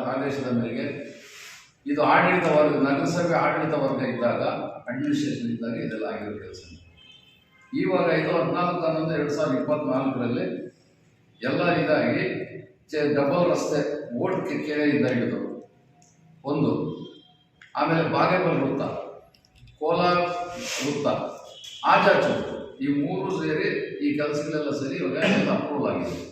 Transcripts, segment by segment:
ಆದೇಶದ ಮೇರೆಗೆ ಇದು ಆಡಳಿತ ವರ್ಗ, ನಗರಸಭೆ ಆಡಳಿತ ವರ್ಗ ಇದ್ದಾಗ ಅಡ್ಮಿನಿಸ್ಟ್ರೇಷನ್ ಇದ್ದಾಗ ಇದೆಲ್ಲ ಆಗಿರೋ ಕೆಲಸ. ಇವಾಗ ಇದು ಹದಿನಾಲ್ಕು, ಹನ್ನೊಂದು, ಎರಡು ಸಾವಿರದ ಇಪ್ಪತ್ನಾಲ್ಕರಲ್ಲಿ ಎಲ್ಲ ಇದಾಗಿ ಚೆ ಡಬಲ್ ರಸ್ತೆ ಓಟ್ ಕೆರೆಯಿಂದ ಹಿಡಿದು ಒಂದು, ಆಮೇಲೆ ಬಾಗೇಬಲ್ ವೃತ್ತ, ಕೋಲಾರ ವೃತ್ತ ಆಜಾಚು ಈ ಮೂರು ಸೇರಿ ಈ ಕೆಲಸಗಳೆಲ್ಲ ಸರಿ ಇವಾಗ ಅಪ್ರೂವಲ್ ಆಗಿದೆ.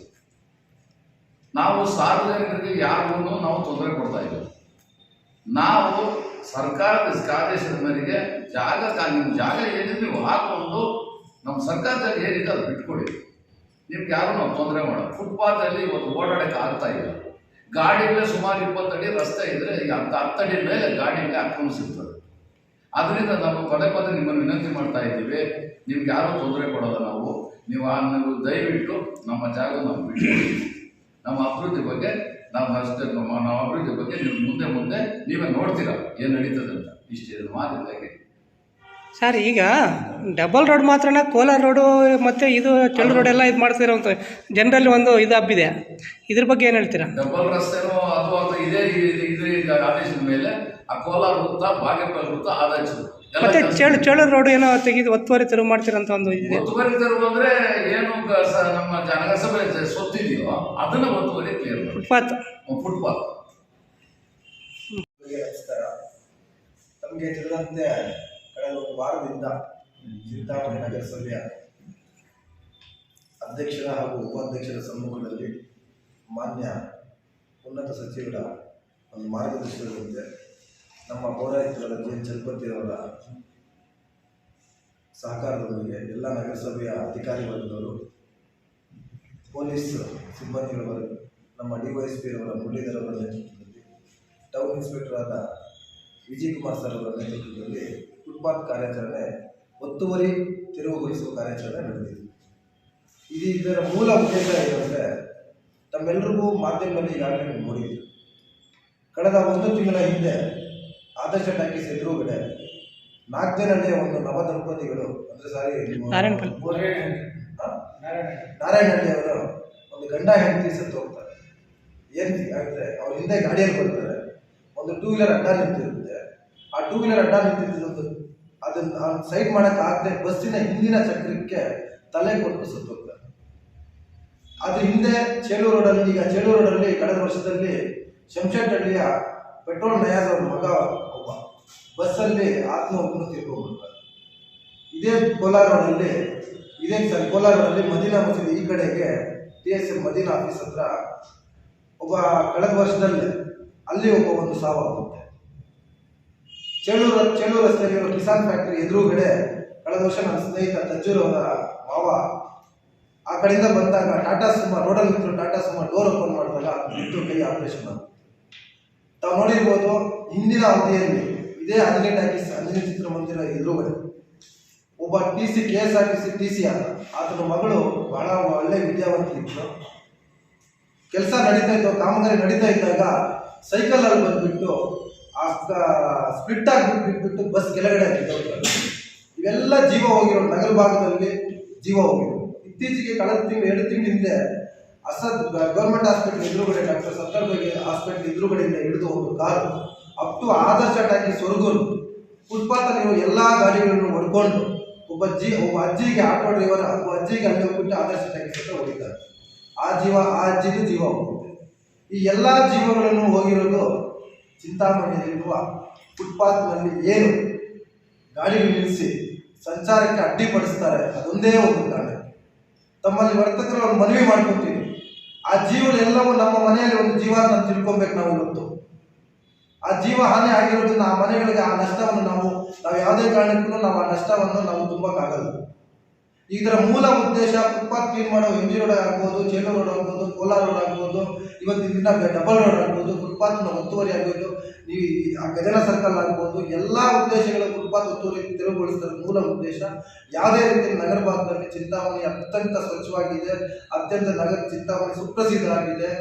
ನಾವು ಸಾರ್ವಜನಿಕರಿಗೆ ಯಾರಿಗೂ ನಾವು ತೊಂದರೆ ಕೊಡ್ತಾ ಇಲ್ಲ ನಾವು ಸರ್ಕಾರದ ಆದೇಶದ ಮೇರೆಗೆ ಜಾಗ ನಿಮ್ಮ ಜಾಗ ಏನಿದೆ ನೀವು ಹಾಕೊಂಡು ನಮ್ಮ ಸರ್ಕಾರದಲ್ಲಿ ಏನಿದೆ ಅದು ಬಿಟ್ಕೊಡಿ. ನಿಮ್ಗೆ ಯಾರು ನಾವು ತೊಂದರೆ ಮಾಡೋಣ ಫುಟ್ಪಾತಲ್ಲಿ ಇವತ್ತು ಓಡಾಡಕ್ಕೆ ಆಗ್ತಾ ಇಲ್ಲ. ಗಾಡಿಗಳೇ ಸುಮಾರು ಇಪ್ಪತ್ತಡಿ ರಸ್ತೆ ಇದ್ರೆ ಈಗ ಹತ್ತು ಹತ್ತಡಿ ಮೇಲೆ ಗಾಡಿಗಳೇ ಆಕ್ರಮಿಸಿರ್ತದೆ ಅದರಿಂದ ನಾವು ಪದೇ ಪದೇ ನಿಮ್ಮನ್ನು ವಿನಂತಿ ಮಾಡ್ತಾ ಇದ್ದೀವಿ. ನಿಮ್ಗೆ ಯಾರೂ ತೊಂದರೆ ಕೊಡೋಲ್ಲ ನಾವು. ನೀವು ನೀವು ದಯವಿಟ್ಟು ನಮ್ಮ ಜಾಗ ನಾವು ಬಿಟ್ಕೊಡಿ. ನಮ್ಮ ಅಭಿವೃದ್ಧಿ ಬಗ್ಗೆ ನಾವು ಅಷ್ಟೇ ನಮ್ಮ ನಮ್ಮ ಅಭಿವೃದ್ಧಿ ಬಗ್ಗೆ ನೀವು ಮುಂದೆ ಮುಂದೆ ನೀವೇ ನೋಡ್ತೀರಾ ಏನು ನಡೀತದೆ ಅಂತ ಇಷ್ಟು ಮಾತಿದ್ದಾಗೆ ಸರ್ ಈಗ ಡಬಲ್ ರೋಡ್ ಮಾತ್ರನ ಕೋಲಾರ ರೋಡು ಮತ್ತು ಇದು ಚಳ್ಳ ರೋಡ್ ಎಲ್ಲ ಇದು ಅಂತ ಜನರಲ್ಲಿ ಒಂದು ಇದು ಹಬ್ಬಿದೆ ಇದ್ರ ಬಗ್ಗೆ ಏನು ಹೇಳ್ತೀರಾ ಡಬಲ್ ರಸ್ತೆನೋ ಅದು ಇದೇ ಇದು- ಇದು ಆದೇಶದ ಮೇಲೆ ಆ ಕೋಲಾರ ವೃತ್ತ ಬಾಗೇಪಲ್ಲಿ ವೃತ್ತ ಆದಾಯ ಮತ್ತೆ ಚಳ್ ಚೇಳು ರೋಡ್ ಏನೋ ತೆಗೆದು ಒತ್ತುವರಿ ತೆರವು ಮಾಡ್ತೀರಂತ ಒಂದು ಇದೆ. ಒತ್ತುವರಿ ತೆರವು ಅಂದ್ರೆ ಏನು ನಮ್ಮ ಜನಸಭೆ ಸೊತ್ತಿದೆಯೋ ಅದನ್ನ ಒತ್ತುವರಿ ಕ್ಲಿಯರ್ ಫುಟ್ಪಾತ್. ಫುಟ್ಪಾತ್. ತಮಗೆ ತಿಳಿದಂತೆ ಕಳೆದ ಒಂದು ವಾರದಿಂದ ಚಿಂತಾಮಣಿ ನಗರಸಭೆಯ ಅಧ್ಯಕ್ಷರ ಹಾಗೂ ಉಪಾಧ್ಯಕ್ಷರ ಸಮ್ಮುಖದಲ್ಲಿ ಮಾನ್ಯ ಉನ್ನತ ಸಚಿವರ ಒಂದು ಮಾರ್ಗದರ್ಶನದಂತೆ ನಮ್ಮ ಪೌರಾಯುಕ್ತರಾದ ಜಿ ಎನ್ ಚಲಪತಿಯವರ ಸಹಕಾರದೊಂದಿಗೆ ಎಲ್ಲ ನಗರಸಭೆಯ ಅಧಿಕಾರಿ ವರ್ಗದವರು, ಪೊಲೀಸ್ ಸಿಬ್ಬಂದಿಗಳವರು, ನಮ್ಮ ಡಿ ವೈ ಪಿ ಅವರ ನೇತೃತ್ವದಲ್ಲಿ, ಟೌನ್ ಇನ್ಸ್ಪೆಕ್ಟರ್ ಆದ ವಿಜಯ್ ಕುಮಾರ್ ಸರ್ ಅವರ ನೇತೃತ್ವದಲ್ಲಿ ಫುಟ್ಪಾತ್ ಕಾರ್ಯಾಚರಣೆ, ಒತ್ತುವರಿ ತೆರವುಗೊಳಿಸುವ ಕಾರ್ಯಾಚರಣೆ ನಡೆದಿದೆ. ಇದು ಇದರ ಮೂಲ ಉದ್ದೇಶ ಏನಂದರೆ ತಮ್ಮೆಲ್ಲರಿಗೂ ಮಾಧ್ಯಮದಲ್ಲಿ ಈಗಾಗಲೇ ನೀವು ಕಳೆದ ಒಂದು ತಿಂಗಳ ಹಿಂದೆ ಆದರ್ಶ ಟಾಕೀಸ್ ಎದುರುಗಡೆ ನಾಗ್ದೇನಹಳ್ಳಿಯ ಒಂದು ನವ ದಂಪತಿಗಳು ಅಂದ್ರೆ ಸಾರಿ? ನಾರಾಯಣಹಳ್ಳಿ ಅವರು ಒಂದು ಗಂಡ ಹೆಂಡತಿ ಸತ್ತು ಹೋಗ್ತಾರೆ. ಏನು ಅಂದ್ರೆ ಅವ್ರ ಹಿಂದೆ ಗಾಡಿಯಲ್ಲಿ ಬರ್ತಾರೆ ಒಂದು ಟೂ ವೀಲರ್ ಅಡ್ಡ ನಿಂತಿರುತ್ತೆ. ಆ ಟೂ ವೀಲರ್ ಅಡ್ಡ ನಿಂತಿದ್ದು ಅದನ್ನ ಸೈಡ್ ಮಾಡೋಕ್ಕಾಗದೆ ಬಸ್ಸಿನ ಹಿಂದಿನ ಚಕ್ರಕ್ಕೆ ತಲೆ ಕೊಟ್ಟು ಸತ್ತು ಹೋಗ್ತಾರೆ. ಅದ್ರ ಹಿಂದೆ ಚೇಳೂರು ರೋಡಲ್ಲಿ ಈಗ ಚೇಳೂರು ರೋಡಲ್ಲಿ ಕಳೆದ ವರ್ಷದಲ್ಲಿ ಶಂಶೆಟ್ಟಹಳ್ಳಿಯ ಪೆಟ್ರೋಲ್ ನಯಾಜ್ ಅವ್ರ ಮಗ ಒಬ್ಬ ಆತ್ಮ ಒಬ್ಬರು ತಿರ್ಕೊಂಡ್ಬಿಡ್ತಾರೆ ಇದೇ ಕೋಲಾರ ರೋಡಲ್ಲಿ ಇದೇ ಸರ್ ಕೋಲಾರ ರೋಡಲ್ಲಿ ಮದೀನಾ ಮಸೀದಿ ಈ ಕಡೆಗೆ T S M Madina office ಹತ್ರ ಒಬ್ಬ ಕಳೆದ ವರ್ಷದಲ್ಲಿ ಅಲ್ಲಿ ಒಬ್ಬ ಒಂದು ಸಾವಾಗುತ್ತೆ ಚೇಳೂರು ಚೇಳೂರು ರಸ್ತೆಯಲ್ಲಿರೋ ಕಿಸಾನ್ ಫ್ಯಾಕ್ಟರಿ ಎದುರುಗಡೆ ಕಳೆದ ವರ್ಷ ನನ್ನ ಸ್ನೇಹಿತ ತಜ್ಜೂರ್ ಅವರ ಮಾವ ಆ ಕಡೆಯಿಂದ ಬಂದಾಗ ಟಾಟಾ ಸುಮಾ ರೋಡಲ್ಲಿ ನಿಂತು ಟಾಟಾ ಸುಮಾ ಡೋರ್ ಓಪನ್ ಮಾಡಿದಾಗ ಬಿಟ್ಟು ಕೈ ಆಪರೇಷನ್ ತಾವು ನೋಡಿರ್ಬೋದು ಹಿಂದಿನ ಅವಧಿಯಲ್ಲಿ ಇದೇ ಹದಿನೆಂಟು ಹಾಕಿ ಅಂಜನಿ ಚಿತ್ರಮಂದಿರ ಎದುರುಗಡೆ ಒಬ್ಬ T C, K S R T C T C ಆತನ ಮಗಳು ಬಹಳ ಒಳ್ಳೆ ವಿದ್ಯಾವಂತರಿದ್ರು ಕೆಲಸ ನಡೀತಾ ಇತ್ತು, ಕಾಮಗಾರಿ ನಡೀತಾ ಇದ್ದಾಗ ಸೈಕಲ್ ಅಲ್ಲಿ ಬಂದ್ಬಿಟ್ಟು ಆ ಸ್ಪ್ಲಿಟ್ ಆಗ್ಬಿಟ್ಟು ಬಿಟ್ಬಿಟ್ಟು ಬಸ್ ಕೆಳಗಡೆ ಬಿದ್ದೋಗ್ತಾರೆ ಇವೆಲ್ಲ ಜೀವ ಹೋಗಿರೋ ನಗರ ಭಾಗದಲ್ಲಿ ಜೀವ ಹೋಗಿರೋ ಇತ್ತೀಚೆಗೆ ಕಳೆದ ತಿಂಗಳು, ಎರಡು ತಿಂಗಳ ಹಿಂದೆ ಅಸದ್ ಗೌರ್ಮೆಂಟ್ ಹಾಸ್ಪಿಟಲ್ ಎದುರುಗಡೆ ಡಾಕ್ಟರ್ ಸತ್ತರ್ ಬಗ್ಗೆ ಹಾಸ್ಪಿಟಲ್ ಎದುರುಗಡೆಯಿಂದ ಹಿಡಿದು ಒಂದು car. Up to Adarsh talkie footpath ನೀವು ಎಲ್ಲ ಗಾಡಿಗಳನ್ನು ಹೊಡ್ಕೊಂಡು ಒಬ್ಬ ಅಜ್ಜಿ ಒಬ್ಬ ಅಜ್ಜಿಗೆ ಆಟೋ ಡ್ರೈವರ್ ಒಬ್ಬ ಅಜ್ಜಿಗೆ ಅಲ್ಲಿ ಹೋಗ್ಬಿಟ್ಟು ಆದರ್ಶ ಟಾಕಿ ಹತ್ರ ಹೊಡಿತಾರೆ ಆ ಜೀವ, ಆ ಅಜ್ಜಿದು ಜೀವ ಈ ಎಲ್ಲ ಜೀವಗಳನ್ನು ಹೋಗಿರೋದು ಚಿಂತಾಮಣಿಯಲ್ಲಿರುವ ಫುಟ್ಪಾತ್ನಲ್ಲಿ ಏನು ಗಾಡಿಗಳು ನಿಲ್ಲಿಸಿ ಸಂಚಾರಕ್ಕೆ ಅಡ್ಡಿಪಡಿಸ್ತಾರೆ ಅದೊಂದೇ ಒಂದು ಕಾರಣ. ತಮ್ಮಲ್ಲಿ ವರ್ತಕರು ಮನವಿ ಮಾಡ್ಕೊತೀವಿ. ಆ ಜೀವನ ಎಲ್ಲವೂ ನಮ್ಮ ಮನೆಯಲ್ಲಿ ಒಂದು ಜೀವ ಅಂತ ತಿಳ್ಕೊಬೇಕು ನಾವು ಇವತ್ತು. ಆ ಜೀವ ಹಾನಿ ಆಗಿರೋದನ್ನ ಆ ಮನೆಗಳಿಗೆ ಆ ನಷ್ಟವನ್ನು ನಾವು ನಾವು ಯಾವುದೇ ಕಾರಣಕ್ಕೂ ನಾವು ಆ ನಷ್ಟವನ್ನು ನಾವು ತುಂಬಕ್ಕಾಗಲ್ಲ. ಇದರ ಮೂಲ ಉದ್ದೇಶ ಫುಟ್ಪಾತ್ ಕ್ಲೀನ್ ಮಾಡೋ ಎಂ ಜಿ ರೋಡ್ ಆಗ್ಬೋದು ಚೇಲೂರು ರೋಡ್ ಆಗ್ಬೋದು ಕೋಲಾರ ರೋಡ್ ಆಗ್ಬೋದು, ಇವತ್ತಿನ ದಿನ ಡಬಲ್ ರೋಡ್ ಆಗ್ಬೋದು ಫುಟ್ಪಾತ್ನ ಒತ್ತುವರಿ ಆಗ್ಬೋದು. ಈ- ಆ ಗಜನ ಸರ್ಕಲ್ ಆಗ್ಬೋದು, ಎಲ್ಲ ಉದ್ದೇಶಗಳ ಫುಟ್ಪಾತ್ ಒತ್ತುವರಿ ತೆರವುಗೊಳಿಸಿದ ಮೂಲ ಉದ್ದೇಶ ಯಾವುದೇ ರೀತಿ ನಗರ ಭಾಗದಲ್ಲಿ ಚಿಂತಾಮಣಿ ಅತ್ಯಂತ ಸ್ವಚ್ಛವಾಗಿದೆ, ಅತ್ಯಂತ ನಗರ ಚಿಂತಾಮಣಿ ಸುಪ್ರಸಿದ್ಧ ಆಗಿದೆ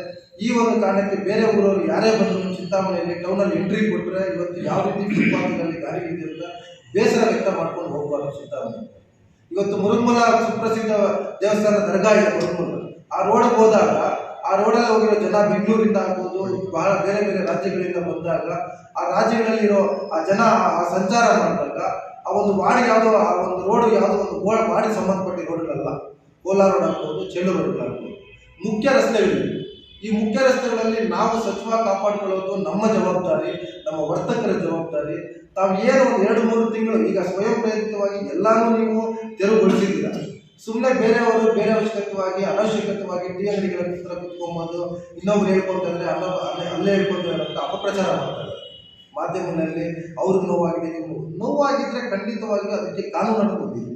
ಈ ಒಂದು ಕಾರಣಕ್ಕೆ ಬೇರೆ ಊರವರು ಯಾರೇ ಬಂದರೂ ಚಿಂತಾಮಣಿಯಲ್ಲಿ ಟೌನಲ್ಲಿ ಎಂಟ್ರಿ ಕೊಟ್ಟರೆ ಇವತ್ತು ಯಾವ ರೀತಿ ಫುಟ್ಪಾತ್ನಲ್ಲಿ ಗಾಡಿ ಇದೆ ಅಂತ ಬೇಸರ ವ್ಯಕ್ತ ಮಾಡ್ಕೊಂಡು ಹೋಗಬಾರ್ದು ಚಿಂತಾಮಣಿ. ಇವತ್ತು ಮುರುಮಲ ಸುಪ್ರಸಿದ್ಧ ದೇವಸ್ಥಾನ ದರ್ಗಾ ಇದೆ ಮುರುಮಲ ಆ ರೋಡ್ಗೆ ಹೋದಾಗ ಆ ರೋಡಲ್ಲಿ ಹೋಗಿರೋ ಜನ ಬೆಂಗಳೂರಿಂದ ಆಗ್ಬೋದು, ಬಹಳ ಬೇರೆ ಬೇರೆ ರಾಜ್ಯಗಳಿಂದ ಬಂದಾಗ, ಆ ರಾಜ್ಯಗಳಲ್ಲಿರೋ ಆ ಜನ ಆ ಸಂಚಾರ ಮಾಡಿದಾಗ, ಆ ಒಂದು ವಾಡಿ ಯಾವುದೋ, ಆ ಒಂದು ರೋಡ್ ಯಾವುದೋ ಒಂದು ವಾರ್ಡ್ ಸಂಬಂಧಪಟ್ಟ ರೋಡ್ಗಳಲ್ಲ. ಕೋಲಾರ ರೋಡ್ ಆಗ್ಬೋದು, ಚೆಲ್ಲೂರು ರೋಡ್ಗಳಾಗ್ಬೋದು ಮುಖ್ಯ ರಸ್ತೆಗಳಿವೆ. ಈ ಮುಖ್ಯ ರಸ್ತೆಗಳಲ್ಲಿ ನಾವು ಸ್ವಚ್ಛವಾಗಿ ಕಾಪಾಡಿಕೊಳ್ಳೋದು ನಮ್ಮ ಜವಾಬ್ದಾರಿ, ನಮ್ಮ ವರ್ತಕರ ಜವಾಬ್ದಾರಿ. ತಾವು ಏನು ಎರಡು, ಮೂರು ತಿಂಗಳು ಈಗ ಸ್ವಯಂ ಪ್ರೇರಿತವಾಗಿ ಎಲ್ಲಾನು ನೀವು ತೆರವುಗೊಳಿಸಿದ್ದೀರ? ಸುಮ್ಮನೆ ಬೇರೆಯವರು ಬೇರೆ ಅವಶ್ಯಕತವಾಗಿ, ಅನವಶ್ಯಕತವಾಗಿ ಟಿ ಅಂಗಡಿಗಳ ಹತ್ರ ಕುತ್ಕೊಂಬಂದು ಇನ್ನೊಬ್ರು ಹೇಳ್ಕೊಳ್ತಾರೆ ಅಲ್ಲ, ಅಲ್ಲೇ ಅಲ್ಲೇ ಹೇಳ್ಕೊಳ್ತಾರೆ ಅಂತ ಅಪಪ್ರಚಾರ ಮಾಡ್ತಾರೆ. ಮಾಧ್ಯಮದಲ್ಲಿ ಅವ್ರಿಗೆ ನೋವಾಗಿದೆ ನೀವು ನೋವಾಗಿದ್ರೆ ಖಂಡಿತವಾಗಿಯೂ ಅದಕ್ಕೆ ಕಾನೂನು ಅನುಕೂಲಿದೆ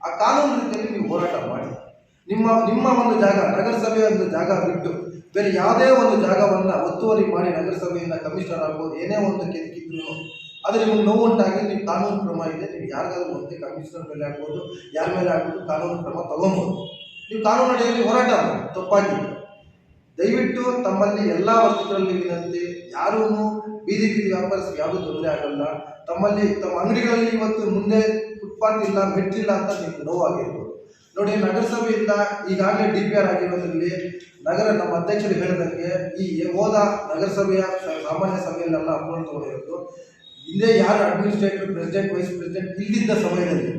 ಆ ಕಾನೂನು ರೀತಿಯಲ್ಲಿ ನೀವು ಹೋರಾಟ ಮಾಡಿ. ನಿಮ್ಮ ನಿಮ್ಮ ಒಂದು ಜಾಗ ನಗರಸಭೆಯ ಒಂದು ಜಾಗ ಬಿಟ್ಟು ಬೇರೆ ಯಾವುದೇ ಒಂದು ಜಾಗವನ್ನು ಒತ್ತುವರಿ ಮಾಡಿ ನಗರಸಭೆಯಿಂದ ಕಮಿಷನರ್ ಆಗ್ಬೋದು, ಏನೇ ಒಂದು ಕೆದಕಿದ್ರು ಅದು ನಿಮ್ಗೆ ನೋವು ಉಂಟಾಗಿ ಕಾನೂನು ಕ್ರಮ ಇದೆ, ನೀವು ಯಾರಿಗಾದ್ರೂ ಮತ್ತೆ ಕಮಿಷನರ್ ಮೇಲೆ ಆಗ್ಬೋದು, ಯಾರ ಮೇಲೆ ಆಗ್ಬೋದು ಕಾನೂನು ಕ್ರಮ ತಗೊಬೋದು. ನೀವು ಕಾನೂನು ಅಡಿಯಲ್ಲಿ ಹೋರಾಟ ತಪ್ಪಾಗಿ ದಯವಿಟ್ಟು ತಮ್ಮಲ್ಲಿ ಎಲ್ಲ ವಸ್ತುಗಳಲ್ಲಿ ವಿನಂತಿ ಯಾರೂ ಬೀದಿ ಬೀದಿ ವ್ಯಾಪಾರಸ್ಥರಿಗೆ ಯಾವುದೂ ತೊಂದರೆ ಆಗಲ್ಲ. ತಮ್ಮಲ್ಲಿ, ತಮ್ಮ ಅಂಗಡಿಗಳಲ್ಲಿ ಇವತ್ತು ಮುಂದೆ ಫುಟ್ಪಾತ್ ಇಲ್ಲ ಮೆಟ್ಟಿಲ್ಲ ಅಂತ ನಿಮ್ಗೆ ನೋವಾಗಿರ್ಬೋದು. ನೋಡಿ, ನಗರಸಭೆಯಿಂದ ಈಗಾಗಲೇ ಡಿ ಪಿ ಆರ್ ಆಗಿರೋದ್ರಲ್ಲಿ ನಗರ ನಮ್ಮ ಅಧ್ಯಕ್ಷರು ಹೇಳಿದಂಗೆ ಈ ಹೋದ ನಗರಸಭೆಯ ಸಾಮಾನ್ಯ ಸಭೆಯಲ್ಲೆಲ್ಲ ಅಪ್ರೂವಲ್ ಹಿಂದೆ ಯಾರು ಅಡ್ಮಿನಿಸ್ಟ್ರೇಟರ್ ಪ್ರೆಸಿಡೆಂಟ್ ವೈಸ್ ಪ್ರೆಸಿಡೆಂಟ್ ಇಲ್ಲಿದ್ದ ಸಮಯದಲ್ಲಿ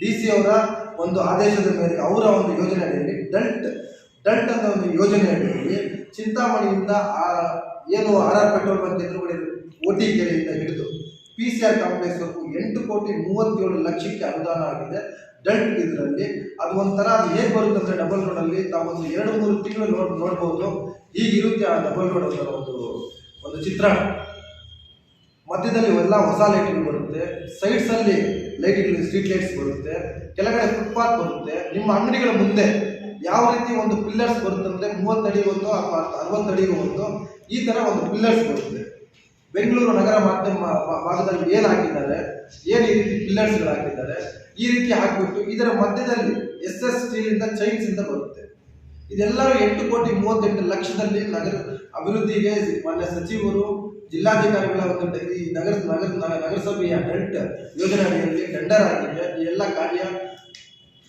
ಡಿ ಸಿ ಅವರ ಒಂದು ಆದೇಶದ ಮೇರೆಗೆ ಅವರ ಒಂದು ಯೋಜನೆ ಅಡಿಯಲ್ಲಿ ಡಲ್ಟ್ ಡಲ್ಟ್ ಅಂತ ಒಂದು ಯೋಜನೆ ಅಡಿಯಲ್ಲಿ ಚಿಂತಾಮಣಿಯಿಂದ ಆ ಏನು ಆರ್ ಆರ್ ಪೆಟ್ರೋಲ್ ಬಂಕ್ ಎದುರುಗಡೆ ಓ ಟಿ ಕೆರೆಯಿಂದ ಹಿಡಿದು ಪಿ ಸಿ ಆರ್ ಕಾಂಪ್ಲೆಕ್ಸ್ ಎಂಟು ಕೋಟಿ ಮೂವತ್ತೇಳು ಲಕ್ಷಕ್ಕೆ ಅನುದಾನ ಆಗಿದೆ. ಡಲ್ಟ್ ಇದರಲ್ಲಿ ಅದು ಒಂಥರ ಅದು ಹೇಗೆ ಬರುತ್ತೆ ಅಂದರೆ ಡಬಲ್ ರೋಡಲ್ಲಿ ತಾವೊಂದು ಎರಡು ಮೂರು ತಿಂಗಳು ನೋಡ್ ನೋಡ್ಬೋದು. ಹೀಗಿರುತ್ತೆ ಆ ಡಬಲ್ ರೋಡ್ ಅಂತ ಒಂದು ಒಂದು ಚಿತ್ರಣ. ಮಧ್ಯದಲ್ಲಿ ಎಲ್ಲ ಹೊಸ ಲೈಟಿಂಗ್ ಬರುತ್ತೆ. ಸೈಡ್ಸಲ್ಲಿ ಲೈಟ್ಗಳು ಸ್ಟ್ರೀಟ್ ಲೈಟ್ಸ್ ಬರುತ್ತೆ. ಕೆಳಗಡೆ ಫುಟ್ಪಾತ್ ಬರುತ್ತೆ. ನಿಮ್ಮ ಅಂಗಡಿಗಳ ಮುಂದೆ ಯಾವ ರೀತಿ ಒಂದು ಪಿಲ್ಲರ್ಸ್ ಬರುತ್ತೆ ಅಂದ್ರೆ ಮೂವತ್ತಡಿ ಒಂದು ಅಥವಾ ಅರವತ್ತಡಿಗೆ ಒಂದು, ಈ ತರ ಒಂದು ಪಿಲ್ಲರ್ಸ್ ಬರುತ್ತೆ. ಬೆಂಗಳೂರು ನಗರ ಮಾಧ್ಯಮ ಭಾಗದಲ್ಲಿ ಏನು ಹಾಕಿದ್ದಾರೆ ಏನು ಈ ರೀತಿ ಪಿಲ್ಲರ್ಸ್ಗಳು ಹಾಕಿದ್ದಾರೆ ಈ ರೀತಿ ಹಾಕಿಬಿಟ್ಟು ಇದರ ಮಧ್ಯದಲ್ಲಿ ಎಸ್ ಎಸ್ ಸ್ಟೀಲಿಂದ ಚೈನ್ಸ್ ಇಂದ ಬರುತ್ತೆ. ಇದೆಲ್ಲರೂ ಎಂಟು ಕೋಟಿ ಮೂವತ್ತೆಂಟು ಲಕ್ಷದಲ್ಲಿ ನಗರ ಅಭಿವೃದ್ಧಿಗೆ ಮಾನ್ಯ ಸಚಿವರು ಜಿಲ್ಲಾಧಿಕಾರಿಗಳ ಒಂದು ಈ ನಗರ ನಗರ ನಗರ- ನಗರಸಭೆಯ ಡೆಲ್ಟ್ ಯೋಜನೆ ಅಡಿಯಲ್ಲಿ ಟೆಂಡರ್ ಆಗಿದೆ ಈ ಎಲ್ಲ ಕಾರ್ಯ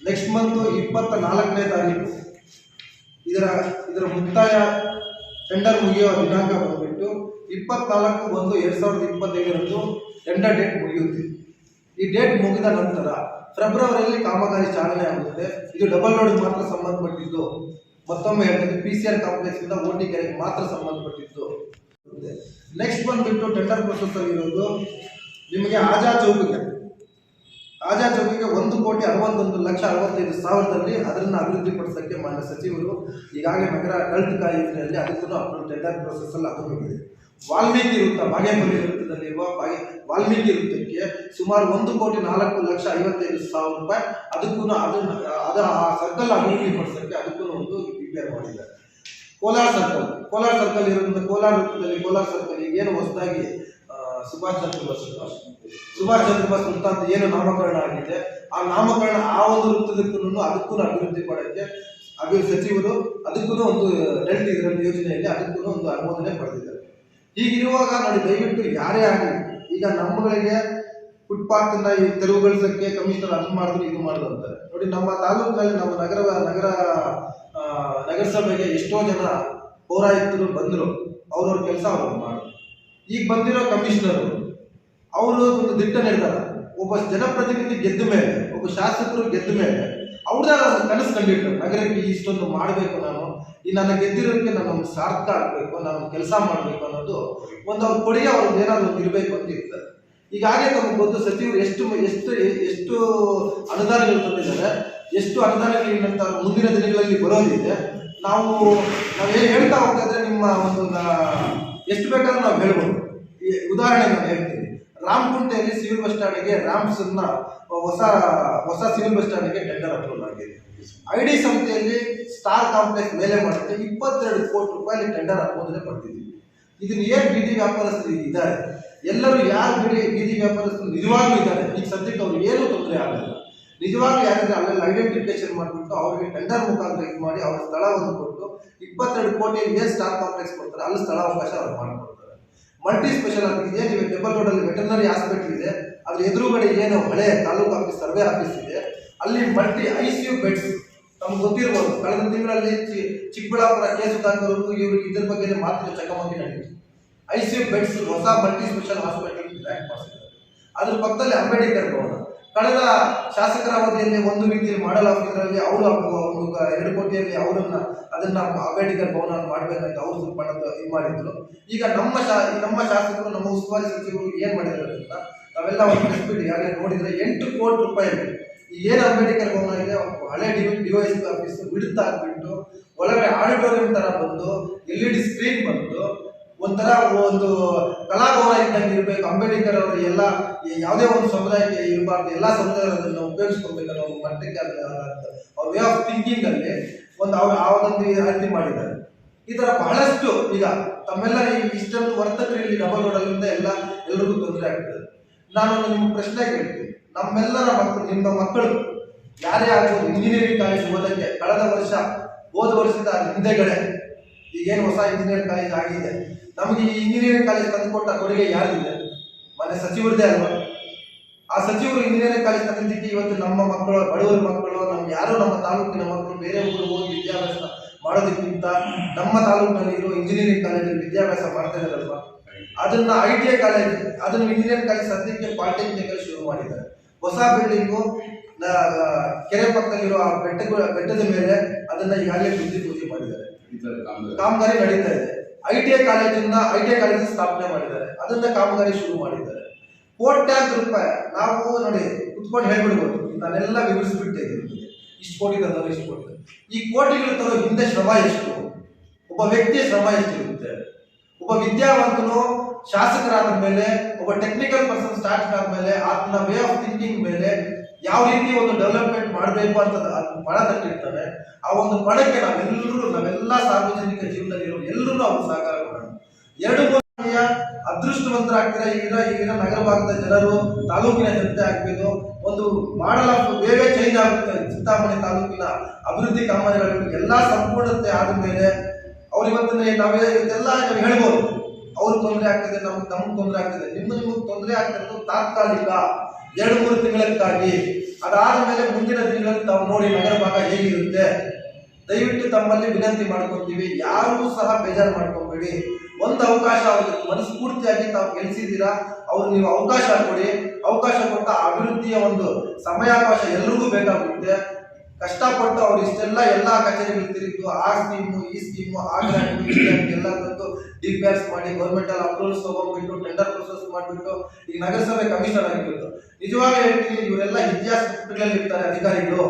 ನೆಕ್ಸ್ಟ್ ಮಂತ್ ಇಪ್ಪತ್ತ ನಾಲ್ಕನೇ ತಾರೀಕು ಇದರ ಇದರ ಮುಕ್ತಾಯ ಟೆಂಡರ್ ಮುಗಿಯುವ ದಿನಾಂಕ ಬಂದ್ಬಿಟ್ಟು ಇಪ್ಪತ್ನಾಲ್ಕು ಒಂದು ಎರಡು ಸಾವಿರದ ಇಪ್ಪತ್ತೈದರಂದು ಟೆಂಡರ್ ಡೇಟ್ ಮುಗಿಯುತ್ತೆ. ಈ ಡೇಟ್ ಮುಗಿದ ನಂತರ ಫೆಬ್ರವರಿಯಲ್ಲಿ ಕಾಮಗಾರಿ ಚಾಲನೆ ಆಗುತ್ತೆ. ಇದು ಡಬಲ್ ರೋಡ್ ಮಾತ್ರ ಸಂಬಂಧಪಟ್ಟಿದ್ದು. ಮತ್ತೊಮ್ಮೆ ಹೇಳ್ತೀನಿ ಪಿ ಸಿ ಆರ್ ಕಾಂಪ್ಲೆಕ್ಸ್ ಇಂದ ಓಟಿ ಕೆರೆಗೆ ಮಾತ್ರ ಸಂಬಂಧಪಟ್ಟಿದ್ದು. ನೆಕ್ಸ್ಟ್ ಬಂದ್ಬಿಟ್ಟು ಟೆಂಡರ್ ಪ್ರೊಸೆಸ್ ಆಗಿರೋದು ನಿಮಗೆ ಆಜಾ ಚೌಕಿಗೆ. ಆಜಾ ಚೌಕಿಗೆ ಒಂದು ಕೋಟಿ ಅರವತ್ತೊಂದು ಲಕ್ಷ ಅರವತ್ತೈದು ಸಾವಿರದಲ್ಲಿ ಅದನ್ನ ಅಭಿವೃದ್ಧಿಪಡಿಸೋಕ್ಕೆ ಮಾನ್ಯ ಸಚಿವರು ಈಗಾಗಲೇ ನಗರ ಅಡಲ್ಟ್ ಯೋಜನೆಯಲ್ಲಿ ಅದಕ್ಕೂ ಅಪ್ರೂವ್ ಟೆಂಡರ್ ಪ್ರೊಸೆಸ್ ಅಲ್ಲಿ ಅದು ಹೋಗಿದೆ ವಾಲ್ಮೀಕಿ ವೃತ್ತ, ಬಾಗೇಪಲ್ಲಿ ವೃತ್ತದಲ್ಲಿರುವ ಬಾಗೆ, ವಾಲ್ಮೀಕಿ ವೃತ್ತಕ್ಕೆ ಸುಮಾರು ಒಂದು ಕೋಟಿ ನಾಲ್ಕು ಲಕ್ಷ ಐವತ್ತೈದು ಸಾವಿರ ರೂಪಾಯಿ ಅದಕ್ಕೂ ಅದನ್ನು ಅದರ ಆ ಸರ್ಕಲ್ ಅಭಿವೃದ್ಧಿಪಡಿಸೋಕ್ಕೆ ಅದಕ್ಕೂ ಒಂದು ಪ್ರಿಪೇರ್ ಮಾಡಿದ್ದಾರೆ. ಕೋಲಾರ ಸರ್ಕಲ್ ಕೋಲಾರ ಸರ್ಕಲ್ ಇರೋದ್ರಿಂದ ಕೋಲಾರ ವೃತ್ತದಲ್ಲಿ, ಕೋಲಾರ ಸರ್ಕಲ್ ಏನು ಹೊಸದಾಗಿ ಸುಭಾಷ್ ಚಂದ್ರ ಬೋಸ್ ಸುಭಾಷ್ ಚಂದ್ರ ಬೋಸ್ ಏನು ನಾಮಕರಣ ಆಗಿದೆ? ಆ ನಾಮಕರಣ ಆ ಒಂದು ವೃತ್ತದಕ್ಕೂ ಅದಕ್ಕೂ ಅಭಿವೃದ್ಧಿ ಪಡೆಯುತ್ತೆ ಅಭಿ, ಸಚಿವರು ಅದಕ್ಕೂ ಒಂದು ಡೆಲ್ಟ್ ಇದರಲ್ಲಿ ಯೋಜನೆಯಲ್ಲಿ ಅದಕ್ಕೂ ಒಂದು ಅನುಮೋದನೆ ಪಡೆದಿದ್ದಾರೆ. ಹೀಗಿರುವಾಗ ನೋಡಿ, ದಯವಿಟ್ಟು ಯಾರೇ ಆಗಲಿ, ಈಗ ನಮ್ಮಗಳಿಗೆ ಫುಟ್ಪಾತ್ ಅನ್ನ ಈ ತೆರವುಗೊಳಿಸಕ್ಕೆ ಕಮಿಷನರ್ ಅದು ಮಾಡಿದ್ರು ಇದು ಮಾಡಿದ್ರು ಅಂತಾರೆ ನೋಡಿ, ನಮ್ಮ ತಾಲೂಕಿನಲ್ಲಿ ನಮ್ಮ ನಗರ ನಗರ ನಗರಸಭೆಗೆ ಎಷ್ಟೋ ಜನ ಪೌರಾಯುಕ್ತರು ಬಂದರು, ಅವ್ರವ್ರ ಕೆಲಸ ಅವ್ರು ಮಾಡಿ. ಈಗ ಬಂದಿರೋ ಕಮಿಷನರು, ಅವರು ಒಂದು ದಿಟ್ಟ ನಿರ್ಧಾರ. ಒಬ್ಬ ಜನಪ್ರತಿನಿಧಿ ಗೆದ್ದ ಮೇಲೆ, ಒಬ್ಬ ಶಾಸಕರು ಗೆದ್ದ ಮೇಲೆ, ಅವ್ರದೇ ಕನಸು ಕಂಡಿಟ್ಟರು ನಗರಕ್ಕೆ ಇಷ್ಟೊಂದು ಮಾಡಬೇಕು ನಾನು, ಈ ನನ್ನ ಗೆದ್ದಿರೋದಕ್ಕೆ ನಾನು ಒಂದು ಸಾರ್ಥಕ ಆಗಬೇಕು, ನಾನು ಕೆಲಸ ಮಾಡಬೇಕು ಅನ್ನೋದು ಒಂದು ಅವ್ರ ಕೊಡುಗೆ ಅವ್ರದ್ದು ಏನಾದ್ರು ಇರಬೇಕು ಅಂತ ಇರ್ತಾರೆ ಈಗಾಗಲೇ ತಮಗೆ ಬಂದು ಸಚಿವರು ಎಷ್ಟು ಎಷ್ಟು ಎಷ್ಟು ಅನುದಾನಗಳು ತಂದಿದ್ದಾರೆ ಎಷ್ಟು ಅರ್ಧದಲ್ಲಿ ಏನಂತ ಮುಂದಿನ ದಿನಗಳಲ್ಲಿ ಬರೋದಿದೆ ನಾವು ನಾವೇನು ಹೇಳ್ತಾ ಹೋಗ್ತಾ ನಿಮ್ಮ ಒಂದು ಎಷ್ಟು ಬೇಕಾದ್ರೂ ನಾವು ಹೇಳ್ಬೋದು. ಉದಾಹರಣೆ ನಾನು ಹೇಳ್ತೀನಿ. ರಾಮಕುಂಟೆಯಲ್ಲಿ ಸಿವಿಲ್ ಬಸ್ ಸ್ಟ್ಯಾಂಡ್ಗೆ ರಾಮ್ಸ್ ಅನ್ನ ಹೊಸ ಹೊಸ ಸಿವಿಲ್ ಬಸ್ ಸ್ಟ್ಯಾಂಡ್ಗೆ ಟೆಂಡರ್ ಅಪ್ರೂವ್ ಆಗಿದೆ ಐ ಡಿ ಸಂಸ್ಥೆಯಲ್ಲಿ ಸ್ಟಾರ್ ಕಾಂಪ್ಲೆಕ್ಸ್ ಮೇಲೆ ಮಾಡುತ್ತೆ ಇಪ್ಪತ್ತೆರಡು ಕೋಟಿ ರೂಪಾಯಿ ಟೆಂಡರ್ ಅನುಮೋದನೆ ಪಡೆದಿದ್ದೀವಿ ಇದನ್ನ ಏನು ಬೀದಿ ವ್ಯಾಪಾರಸ್ಥರು ಇದ್ದಾರೆ? ಎಲ್ಲರೂ ಯಾರು ಬೀದಿ ಬೀದಿ ವ್ಯಾಪಾರಸ್ಥರು ನಿಜವಾಗ್ಲೂ ಇದ್ದಾರೆ? ಈಗ ಸದ್ಯಕ್ಕೆ ಅವ್ರು ಏನೂ ತೊಂದರೆ ಆಗಲ್ಲ. ನಿಜವಾಗ್ಲೂ ಯಾರಿದ್ರೆ ಅಲ್ಲೆಲ್ಲ ಐಡೆಂಟಿಫಿಕೇಶನ್ ಮಾಡಿಬಿಟ್ಟು ಅವರಿಗೆ ಟೆಂಡರ್ ಮುಖಾಂತರ ಇದು ಮಾಡಿ ಅವ್ರ ಸ್ಥಳವನ್ನು ಕೊಟ್ಟು ಇಪ್ಪತ್ತೆರಡು ಕೋಟಿ ಏನು ಸ್ಟಾರ್ ಕಾಂಪ್ಲೆಕ್ಸ್ ಕೊಡ್ತಾರೆ. ಅಲ್ಲಿ ಸ್ಥಳ ಅವಕಾಶ ಅವ್ರು ಮಾಡಿಕೊಡ್ತಾರೆ. ಮಲ್ಟಿ ಸ್ಪೆಷಾಲಿಟಿ ಇದೆ. ನೀವು ಡಬಲ್ ರೋಡಲ್ಲಿ ವೆಟರ್ನರಿ ಹಾಸ್ಪಿಟಲ್ ಇದೆ. ಅದ್ರ ಎದುರುಗಡೆ ಏನು ಹಳೆ ತಾಲೂಕು ಆಫೀಸ್ ಸರ್ವೆ ಆಫೀಸ್ ಇದೆ. ಅಲ್ಲಿ multi I C U beds ನಮ್ಗೆ ಗೊತ್ತಿರ್ಬೋದು. ಕಳೆದ ತಿಂಗಳಲ್ಲಿ ಚಿಕ್ಕಬಳ್ಳಾಪುರ, ಕೆ ತಾಕೋರು ಇವ್ರಿಗೆ ಇವರು ಇದ್ರ ಬಗ್ಗೆ ಮಾತ್ರ ಚಕಮಕಿ ನಡೀತು. ಐ ಸಿ ಯು ಬೆಡ್ಸ್ ಹೊಸ ಮಲ್ಟಿ ಸ್ಪೆಷಲ್ ಹಾಸ್ಪಿಟಲ್ ಬ್ರ್ಯಾಂಕ್ ಮಾಡಿಸಿದ್ದಾರೆ. ಅದ್ರ ಪಕ್ಕದಲ್ಲಿ ಅಂಬೇಡ್ಕರ್ ಭವನ. ಕಳೆದ ಶಾಸಕರ ಅವಧಿಯಲ್ಲಿ ಒಂದು ರೀತಿಯಲ್ಲಿ ಮಾಡಲಾಗುವುದರಲ್ಲಿ ಅವರು ಒಂದು ಎರಡು ಕೋಟಿಯಲ್ಲಿ ಅವರನ್ನ ಅದನ್ನ ಅಂಬೇಡ್ಕರ್ ಭವನ ಮಾಡಬೇಕಂತ ಅವರು ಸ್ವಲ್ಪ ಇದು ಮಾಡಿದ್ರು ಈಗ ನಮ್ಮ ಶಾ ನಮ್ಮ ಶಾಸಕರು, ನಮ್ಮ ಉಸ್ತುವಾರಿ ಸಚಿವರು ಏನ್ ಮಾಡಿದ್ರು ಅಂತ ನಾವೆಲ್ಲ ಒಂದು ಪ್ರೆಸ್ಬಿಟ್ಟು ಈಗಾಗಲೇ ನೋಡಿದ್ರೆ ಎಂಟು ಕೋಟಿ ರೂಪಾಯಿ ಏನು ಅಂಬೇಡ್ಕರ್ ಭವನ ಇದೆ ಹಳೆ ಡಿ ಡಿವೈಸ್ ಆಫೀಸ್ ಬಿಡುತ್ತಾ ಹಾಕ್ಬಿಟ್ಟು ಒಳಗಡೆ ಆಡಿಟೋರಿಯಂ ತರ ಬಂದು ಎಲ್ ಇ ಡಿ ಸ್ಕ್ರೀನ್ ಬಂದು ಒಂಥರ ಒಂದು ಕಲಾಭವನ ಇದ್ದಂಗೆ ಇರಬೇಕು. ಅಂಬೇಡ್ಕರ್ ಅವರು ಎಲ್ಲ ಯಾವುದೇ ಒಂದು ಸಮುದಾಯಕ್ಕೆ ಇರಬಾರ್ದು, ಎಲ್ಲ ಸಮುದಾಯ ಅದನ್ನು ಉಪಯೋಗಿಸ್ಕೊಬೇಕು ಅನ್ನೋ ಒಂದು ಮಟ್ಟಕ್ಕೆ ಅದು ಅವ್ರ ವೇ ಆಫ್ ಥಿಂಕಿಂಗ್ ಅಲ್ಲಿ ಒಂದು ಅವ್ರು ಒಂದು ಅರ್ತಿ ಮಾಡಿದ್ದಾರೆ. ಈ ಥರ ಬಹಳಷ್ಟು ಈಗ ತಮ್ಮೆಲ್ಲ ಈ ಇಷ್ಟೊಂದು ವರ್ತಕರು ಇಲ್ಲಿ ಡಬಲ್ ರೋಡಲ್ಲಿಂದ ಎಲ್ಲ ಎಲ್ರಿಗೂ ತೊಂದರೆ ಆಗ್ತದೆ. ನಾನೊಂದು ನಿಮ್ಮ ಪ್ರಶ್ನೆ ಕೇಳ್ತೀನಿ. ನಮ್ಮೆಲ್ಲರ ಮಕ್ಕಳು ನಿಮ್ಮ ಮಕ್ಕಳು ಯಾರೇ ಆಗ್ಬೋದು ಇಂಜಿನಿಯರಿಂಗ್ ಕಾಲೇಜ್ ಓದಕ್ಕೆ ಕಳೆದ ವರ್ಷ ಹೋದ ವರ್ಷದ ಹಿಂದೆಗಡೆ ಈಗೇನು ಹೊಸ ಇಂಜಿನಿಯರಿಂಗ್ ಕಾಲೇಜ್ ಆಗಿದೆ. ನಮಗೆ ಈ ಇಂಜಿನಿಯರಿಂಗ್ ಕಾಲೇಜ್ ತಂದುಕೊಟ್ಟ ಕೊಡುಗೆ ಯಾರಿದೆ ಮನೆ ಸಚಿವರದೇ ಅಲ್ವಾ? ಆ ಸಚಿವರು ಇಂಜಿನಿಯರಿಂಗ್ ಕಾಲೇಜ್ ತಂದಿದ್ದಕ್ಕೆ ಇವತ್ತು ನಮ್ಮ ಮಕ್ಕಳು ಬಡವರ ಮಕ್ಕಳು ನಮ್ಮ ಯಾರು ನಮ್ಮ ತಾಲೂಕಿನ ಮಕ್ಕಳು ಬೇರೆ ಊರು ಹೋಗಿ ವಿದ್ಯಾಭ್ಯಾಸ ಮಾಡೋದಕ್ಕಿಂತ ನಮ್ಮ ತಾಲೂಕಿನಲ್ಲಿ ಇರೋ ಇಂಜಿನಿಯರಿಂಗ್ ಕಾಲೇಜಲ್ಲಿ ವಿದ್ಯಾಭ್ಯಾಸ ಮಾಡ್ತಾ ಇದ್ದಾರಲ್ವಾ ಅದನ್ನ ಐ ಟಿ ಐ ಕಾಲೇಜ್ ಅದನ್ನ ಇಂಜಿನಿಯರಿಂಗ್ ಕಾಲೇಜ್ ಸದ್ಯಕ್ಕೆ ಪಾಲಿಟೆಕ್ನಿಕ್ ಶುರು ಮಾಡಿದ್ದಾರೆ. ಹೊಸ ಬಿಲ್ಡಿಂಗು ಕೆರೆ ಪಕ್ಕದಲ್ಲಿರೋ ಆ ಬೆಟ್ಟಗಳ ಬೆಟ್ಟದ ಮೇಲೆ ಅದನ್ನ ಈಗಾಗಲೇ ಬುದ್ಧಿ ಪೂಜೆ ಮಾಡಿದ್ದಾರೆ. ಕಾಮಗಾರಿ ನಡೀತಾ ಇದೆ. ಐ ಟಿ ಐ ಕಾಲೇಜನ್ನ ಐ ಟಿ ಐ ಕಾಲೇಜ್ ಸ್ಥಾಪನೆ ಮಾಡಿದ್ದಾರೆ. ಅದನ್ನ ಕಾಮಗಾರಿ ಶುರು ಮಾಡಿದ್ದಾರೆ. ಕೋಟ್ಯಾಂತರ ರೂಪಾಯಿ ನಾವು ನೋಡಿ ಕುತ್ಕೊಂಡು ಹೇಳ್ಬಿಡ್ಬೋದು. ನಾನೆಲ್ಲ ವಿವರಿಸಿಬಿಟ್ಟೆ ಇಷ್ಟು ಕೋಟಿ ತಂದ್ರೆ ಇಷ್ಟು ಕೋಟಿ ಈ ಕೋಟಿಗಳು ತರೋ ಹಿಂದೆ ಶ್ರಮ ಎಷ್ಟು? ಒಬ್ಬ ವ್ಯಕ್ತಿಯ ಶ್ರಮ ಎಷ್ಟಿರುತ್ತೆ? ಒಬ್ಬ ವಿದ್ಯಾವಂತನು ಶಾಸಕರಾದ ಮೇಲೆ, ಒಬ್ಬ ಟೆಕ್ನಿಕಲ್ ಪರ್ಸನ್ ಸ್ಟಾರ್ಟ್ ಆದ್ಮೇಲೆ ಆತನ ವೇ ಆಫ್ ಥಿಂಕಿಂಗ್ ಮೇಲೆ ಯಾವ ರೀತಿ ಒಂದು ಡೆವಲಪ್ಮೆಂಟ್ ಮಾಡಬೇಕು ಅಂತ ಪಣ ತಂದಿರ್ತಾರೆ ಆ ಒಂದು ಪಣಕ್ಕೆ ನಾವೆಲ್ಲರೂ, ನಾವೆಲ್ಲ ಸಾರ್ವಜನಿಕ ಜೀವನದಲ್ಲಿ ಎಲ್ಲರೂ ಅವ್ರು ಸಹಕಾರ ಕೊಡೋಣ ಎರಡು ಮೂರು ಅದೃಷ್ಟವಂತರಾಗ್ತಾರೆ ಈಗಿನ ಈಗಿನ ನಗರ ಭಾಗದ ಜನರು, ತಾಲೂಕಿನ ಜನತೆ ಆಗ್ಬೇಕು ಒಂದು ಮಾಡಲ್ ಬೇಗ ಚೇಂಜ್ ಆಗುತ್ತೆ. ಚಿಂತಾಮಣಿ ತಾಲೂಕಿನ ಅಭಿವೃದ್ಧಿ ಕಾಮಗಾರಿಗಳು ಎಲ್ಲ ಸಂಪೂರ್ಣತೆ ಆದ ಮೇಲೆ ಅವ್ರು ಇವತ್ತಿನ ನಾವೇ ನಾವು ಹೇಳ್ಬೋದು. ಅವ್ರಿಗೆ ತೊಂದರೆ ಆಗ್ತದೆ, ನಮ್ಗೆ ನಮ್ಗೆ ತೊಂದರೆ ಆಗ್ತದೆ. ನಿಮ್ಮ ನಿಮಗೆ ತೊಂದರೆ ಆಗ್ತಿರೋದು ತಾತ್ಕಾಲಿಕ ಎರಡು, ಮೂರು ತಿಂಗಳಕ್ಕಾಗಿ ಅದಾದ ಮೇಲೆ ಮುಂದಿನ ತಿಂಗಳಲ್ಲಿ ತಾವು ನೋಡಿ ನಗರ ಭಾಗ ಹೇಗಿರುತ್ತೆ. ದಯವಿಟ್ಟು ತಮ್ಮಲ್ಲಿ ವಿನಂತಿ ಮಾಡ್ಕೊತೀವಿ. ಯಾರೂ ಸಹ ಬೇಜಾರು ಮಾಡ್ಕೊಬೇಡಿ. ಒಂದು ಅವಕಾಶ ಅವ್ರಿಗೆ ಮನಸ್ಫೂರ್ತಿಯಾಗಿ ತಾವು ಗೆಲ್ಸಿದ್ದೀರಾ ಅವ್ರು ನೀವು ಅವಕಾಶ ಕೊಡಿ. ಅವಕಾಶ ಕೊಟ್ಟ ಅಭಿವೃದ್ಧಿಯ ಒಂದು ಸಮಯಾವಕಾಶ ಎಲ್ರಿಗೂ ಬೇಕಾಗುತ್ತೆ. ಕಷ್ಟಪಟ್ಟು ಅವ್ರು ಇಷ್ಟೆಲ್ಲ ಎಲ್ಲ ಕಚೇರಿಗಳು ತಿರುಗಿದ್ದು, ಆ ಸ್ಕೀಮು, ಈ ಸ್ಕೀಮು, ಆ ಗ್ರಾಂಟ್ ಎಲ್ಲ ತಂದು ಡಿ ಪಿ ಮಾಡಿ ಗೌರ್ಮೆಂಟ್ ಅಲ್ಲಿ ಅಪ್ರೂವಲ್ಸ್ ತಗೊಂಡ್ಬಿಟ್ಟು ಟೆಂಡರ್ ಪ್ರೊಸೆಸ್ ಮಾಡಿಬಿಟ್ಟು ಈಗ ನಗರಸಭೆ ಕಮಿಷನರ್ ಆಗಿರ್ಬೋದು ನಿಜವಾಗ್ಲೂ ಹೇಳ್ತೀನಿ, ಇವರೆಲ್ಲ ಇತಿಹಾಸ ಪುಟಗಳಲ್ಲಿ ಇರ್ತಾರೆ ಅಧಿಕಾರಿಗಳು.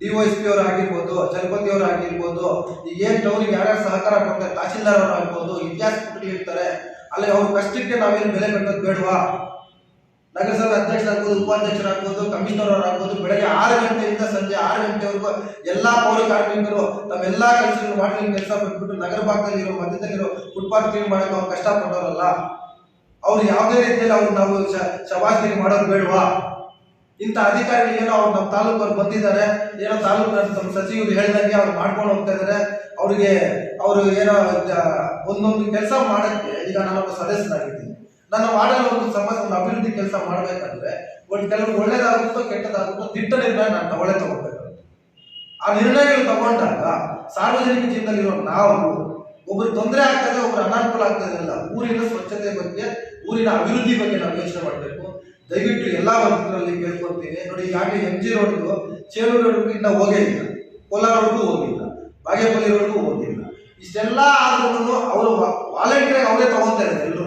ಡಿ ಪಿ ಅವರು ಆಗಿರ್ಬೋದು ಚಲಪತಿ ಅವರು ಆಗಿರ್ಬೋದು ಈಗ ಏನ್ ಟೌನಿಗೆ ಯಾರ್ಯಾರು ಸಹಕಾರ ಕೊಡ್ತಾರೆ ತಹಶೀಲ್ದಾರ್ ಅವರು ಆಗ್ಬೋದು ಇತಿಹಾಸ ಇರ್ತಾರೆ. ಅಲ್ಲಿ ಅವ್ರ ಕಷ್ಟಕ್ಕೆ ನಾವೇನು ಬೆಲೆ ಕಟ್ಟೋದು ಬೇಡವಾ? ನಗರಸಭೆ ಅಧ್ಯಕ್ಷರಾಗ್ಬೋದು, ಉಪಾಧ್ಯಕ್ಷರಾಗ್ಬೋದು ಕಮಿಷನರ್ ಅವರಾಗ್ಬೋದು ಬೆಳಗ್ಗೆ ಆರು ಗಂಟೆಯಿಂದ ಸಂಜೆ ಆರು ಗಂಟೆವರೆಗೂ ಎಲ್ಲಾ ಪೌರ ಕಾರ್ಮಿಕರು ತಮ್ಮೆಲ್ಲ ಕೆಲಸಗಳು ಮಾಡಿ ಕೆಲಸ ಬಿಟ್ಬಿಟ್ಟು ನಗರ ಭಾಗದಲ್ಲಿರೋ, ಮಧ್ಯದಲ್ಲಿರೋ ಫುಟ್ಪಾತ್ ಕ್ಲೀನ್ ಮಾಡಕ್ಕೆ ಅವ್ರು ಕಷ್ಟಪಟ್ಟವರಲ್ಲ ಅವ್ರು ಯಾವುದೇ ರೀತಿಯಲ್ಲಿ ಅವ್ರು ನಾವು ಶವಾಸಿ ಮಾಡೋದು ಬೇಡವಾ? ಇಂಥ ಅಧಿಕಾರಿಗಳು ಏನೋ ಅವ್ರು ನಮ್ಮ ತಾಲೂಕವ್ರು ಬಂದಿದ್ದಾರೆ, ಏನೋ ತಾಲೂಕಿನ ತಮ್ಮ ಸಚಿವರು ಹೇಳ್ದಂಗೆ ಅವ್ರು ಮಾಡ್ಕೊಂಡು ಹೋಗ್ತಾ ಇದ್ದಾರೆ, ಅವ್ರಿಗೆ ಅವರು ಏನೋ ಒಂದೊಂದು ಕೆಲಸ ಮಾಡೋಕ್ಕೆ ಈಗ ನಾನೊಬ್ಬ ಸದಸ್ಯನಾಗಿದ್ದೀನಿ. ನನ್ನ ಮಾಡೋ ಒಂದು ಸಮಾಜ ಒಂದು ಅಭಿವೃದ್ಧಿ ಕೆಲಸ ಮಾಡಬೇಕಂದ್ರೆ ಒಂದು ಕೆಲವು ಒಳ್ಳೇದಾಗುತ್ತೋ ಕೆಟ್ಟದಾಗುತ್ತೋ ದಿಟ್ಟ ನಿರ್ಣಯ ನಾನು ತಗೊಳ್ಳೇ ತಗೋಬೇಕು ಆ ನಿರ್ಣಯಗಳು ತಗೊಂಡಾಗ ಸಾರ್ವಜನಿಕ ಜೀವನದಲ್ಲಿರೋ ನಾವು ಒಬ್ರು ತೊಂದರೆ ಆಗ್ತದೆ, ಒಬ್ರು ಅನಾನುಕೂಲ ಆಗ್ತದೆ ಅಲ್ಲ ಊರಿನ ಸ್ವಚ್ಛತೆ ಬಗ್ಗೆ, ಊರಿನ ಅಭಿವೃದ್ಧಿ ಬಗ್ಗೆ ನಾವು ಯೋಚನೆ ಮಾಡಬೇಕು. ದಯವಿಟ್ಟು ಎಲ್ಲ ವರ್ಗಗಳಲ್ಲಿ ಕೇಳ್ಕೊಳ್ತೀನಿ. ನೋಡಿ ಈಗಾಗಲೇ ಎಂ ಜಿ ರೋಡ್ಗೂ ಚೇಳೂರು ಇನ್ನ ಹೋಗೇ ಇಲ್ಲ. ಕೋಲಾರ ರೋಡ್ಗೂ ಹೋಗಿಲ್ಲ. ಬಾಗೇಪಲ್ಲಿ ರೋಡ್ಗೂ ಹೋಗಿಲ್ಲ. ಇಷ್ಟೆಲ್ಲ ಆದ್ರೂ ಅವರು ವಾಲಂಟಿಯರ್ ಅವರೇ ತಗೊಂತಾ ಎಲ್ಲರೂ.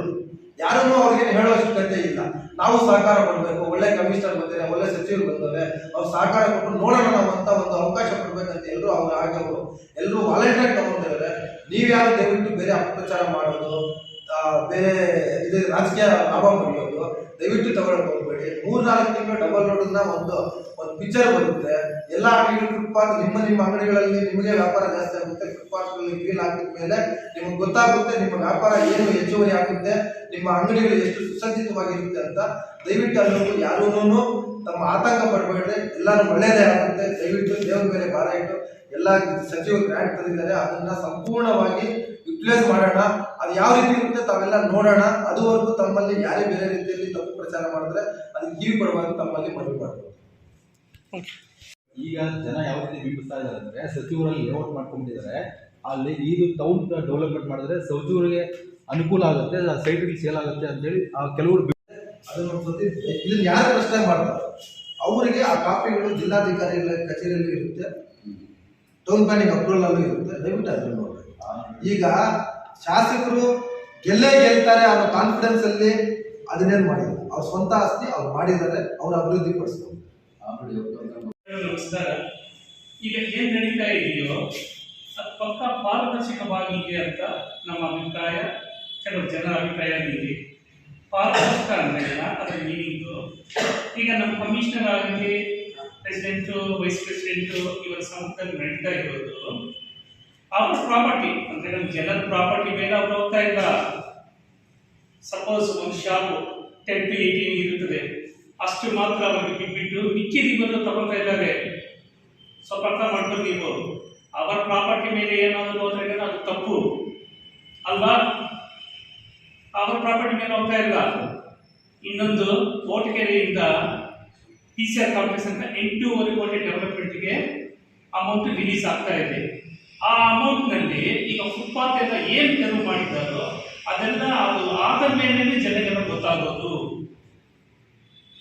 ಯಾರನ್ನೂ ಅವ್ರಿಗೆ ಹೇಳೋ ಅವಶ್ಯಕತೆ ಇಲ್ಲ. ನಾವು ಸಹಕಾರ ಕೊಡಬೇಕು, ಒಳ್ಳೆ ಕಮಿಷನರ್ ಬಂದಿದೆ ಒಳ್ಳೆ ಸಚಿವರು ಬಂದರೆ ಅವ್ರು ಸಹಕಾರ ಕೊಟ್ಟು ನೋಡೋಣ ನಾವು ಅಂತ ಒಂದು ಅವಕಾಶ ಕೊಡಬೇಕಂತ ಎಲ್ಲರೂ ಅವ್ರು ಆಗವರು ಎಲ್ಲರೂ ವಾಲಂಟಿಯರ್ ತಗೊಂಡಿದ್ದಾರೆ. ನೀವ್ಯಾರು ದಯವಿಟ್ಟು ಬೇರೆ ಅಪಪ್ರಚಾರ ಮಾಡೋದು ಬೇರೆ, ಇದು ರಾಜಕೀಯ ಲಾಭ ಪಡೆಯೋದು ದಯವಿಟ್ಟು ತಗೊಳಕ್ ಹೋಗ್ಬೇಡಿ. ಮೂರ್ ನಾಲ್ಕು ತಿಂಗಳು ಡಬಲ್ ರೋಡ್ನ ಒಂದು ಒಂದು ಪಿಕ್ಚರ್ ಬರುತ್ತೆ. ಎಲ್ಲ ಅಂಗಡಿಗಳು ಫುಟ್ಪಾತ್ ನಿಮ್ಮ ನಿಮ್ಮ ಅಂಗಡಿಗಳಲ್ಲಿ ನಿಮಗೆ ವ್ಯಾಪಾರ ಜಾಸ್ತಿ ಆಗುತ್ತೆ. ಫುಟ್ಪಾತ್ ಫೀಲ್ ಆಗಿದ ಮೇಲೆ ನಿಮಗೆ ಗೊತ್ತಾಗುತ್ತೆ ನಿಮ್ಮ ವ್ಯಾಪಾರ ಏನು ಹೆಚ್ಚುವರಿ ಆಗುತ್ತೆ. ನಿಮ್ಮ ಅಂಗಡಿಗಳು ಎಷ್ಟು ಸುಸಜ್ಜಿತವಾಗಿರುತ್ತೆ ಅಂತ ದಯವಿಟ್ಟು ಅನ್ನೋದು ಯಾರೂ ತಮ್ಮ ಆತಂಕ ಪಡಬೇಡ್ರಿ. ಎಲ್ಲರೂ ಒಳ್ಳೆಯದೇ ಆಗುತ್ತೆ. ದಯವಿಟ್ಟು ದೇವ್ರ ಮೇಲೆ ಭಾರ ಇಟ್ಟು ಎಲ್ಲ ಸಚಿವರು ಗ್ರ್ಯಾಂಡ್ ತಂದಿದ್ದಾರೆ ಅದನ್ನ ಸಂಪೂರ್ಣವಾಗಿ ಯುಟಿಲೈಸ್ ಮಾಡೋಣ. ಅದು ಯಾವ ರೀತಿ ಇರುತ್ತೆ ತಾವೆಲ್ಲ ನೋಡೋಣ. ಅದುವರೆಗೂ ತಮ್ಮಲ್ಲಿ ಯಾರೇ ಬೇರೆ ರೀತಿಯಲ್ಲಿ ತಪ್ಪು ಪ್ರಚಾರ ಮಾಡಿದ್ರೆ ಅದಕ್ಕೆ ಕಿವಿ ಕೊಡಬಾರ್ದು ತಮ್ಮಲ್ಲಿ ಮನವಿ ಮಾಡ್ಬೋದು. ಓಕೆ ಈಗ ಜನ ಯಾವ ರೀತಿ ಬಿಂಬಿಸ್ತಾ ಇದ್ದಾರೆ ಅಂದ್ರೆ ಸಚಿವರಲ್ಲಿ ಲೇಔಟ್ ಮಾಡ್ಕೊಂಡಿದ್ದಾರೆ ಅಲ್ಲಿ ಇದು ಟೌನ್ ಡೆವಲಪ್ಮೆಂಟ್ ಮಾಡಿದ್ರೆ ಸಚಿವರಿಗೆ ಅನುಕೂಲ ಆಗುತ್ತೆ ಸೈಟ್ಗೆ ಸೇಲ್ ಆಗುತ್ತೆ ಅಂತೇಳಿ ಆ ಕೆಲವರು ಇದನ್ನ ಯಾರು ಪ್ರಶ್ನೆ ಮಾಡ್ತಾರೆ. ಅವರಿಗೆ ಆ ಕಾಪಿಗಳು ಜಿಲ್ಲಾಧಿಕಾರಿಗಳ ಕಚೇರಿಯಲ್ಲಿ ಇರುತ್ತೆ. ಟೌನ್ ಪ್ಲಾನಿಂಗ್ ಅಪ್ರೂವಲ್ ಅಲ್ಲೂ ಇರುತ್ತೆ. ದಯವಿಟ್ಟು ಅದನ್ನು ನೋಡಿ ಈಗ ಶಾಸಕರು ಗೆಲ್ಲೇ ಗೆಲ್ತಾರೆ ಅನ್ನೋ ಕಾನ್ಫಿಡೆನ್ಸ್ ಅಲ್ಲಿ ಅದನ್ನೇನು ಮಾಡಿಲ್ಲ ಅವ್ರ ಸ್ವಂತ ಆಸ್ತಿ ಅವ್ರು ಮಾಡಿದ್ದಾರೆ, ಅವ್ರ ಅಭಿವೃದ್ಧಿ ಪಡಿಸ್ತಾರೆ. ನಮಸ್ಕಾರ. ಈಗ ಏನ್ ನಡೀತಾ ಇದೆಯೋ ಅದು ಪಕ್ಕ ಪಾರದರ್ಶಕವಾಗಿದೆ ಅಂತ ನಮ್ಮ ಅಭಿಪ್ರಾಯ, ಕೆಲವು ಜನರ ಅಭಿಪ್ರಾಯ ಇದೆ ಪಾರದರ್ಶಕ ಅಂದ್ರೆ ಅದರ ಮೀನಿಂಗು ಈಗ ನಮ್ಮ ಕಮಿಷನರ್ ಆಗಲಿ ಪ್ರೆಸಿಡೆಂಟು ವೈಸ್ ಪ್ರೆಸಿಡೆಂಟು ಇವರ ಸಂಸ್ಥೆಯಲ್ಲಿ ನಡೀತಾ ಇರೋದು, ಅವ್ರ ಪ್ರಾಪರ್ಟಿ ಅಂದ್ರೆ ನಮ್ಮ ಜನರ ಪ್ರಾಪರ್ಟಿ ಮೇಲೆ ಅವ್ರು ಹೋಗ್ತಾ ಇಲ್ಲ ಸಪೋಸ್ ಒಂದು ಶಾಪ್ ಟೆನ್ ಟು ಏಯ್ಟೀನ್ ಇರುತ್ತದೆ, ಅಷ್ಟು ಮಾತ್ರ ಅವರಿಗೆ ಬಿಟ್ಟು ಮಿಕ್ಕಿದ ಇವರು ತಗೊಳ್ತಾ ಇದ್ದಾರೆ. ಸ್ವಲ್ಪ ಅರ್ಥ ಮಾಡ್ಕೊಂಡು ನೀವು. ಅವರ ಪ್ರಾಪರ್ಟಿ ಮೇಲೆ ಏನಾದರೂ ಹೋದ್ರೆ ಅದು ತಪ್ಪು. ಅಲ್ವಾ? ಅವರ ಪ್ರಾಪರ್ಟಿ ಮೇಲೆ ಹೋಗ್ತಾ ಇಲ್ಲ. ಇನ್ನೊಂದು ಕೋಟಗೆರೆಯಿಂದ ಪಿ ಸಿ ಆರ್ ಕಾಂಪ್ಲೆಕ್ಸ್ ಅಂತ ಎಂಟೂವರೆ ಕೋಟಿ ಡೆವಲಪ್ಮೆಂಟ್ಗೆ ಅಮೌಂಟ್ ರಿಲೀಸ್ ಆಗ್ತಾ ಇದೆ. ಆ ಅಮೌಂಟ್ನಲ್ಲಿ ಈಗ ಫುಟ್ಪಾತ್ ಎಲ್ಲ ಏನು ತೆರವು ಮಾಡಿದ್ದಾರೋ ಅದೆಲ್ಲ ಅದು ಆದ ಮೇಲೆ ಜನಗೆಲ್ಲ ಗೊತ್ತಾಗೋದು.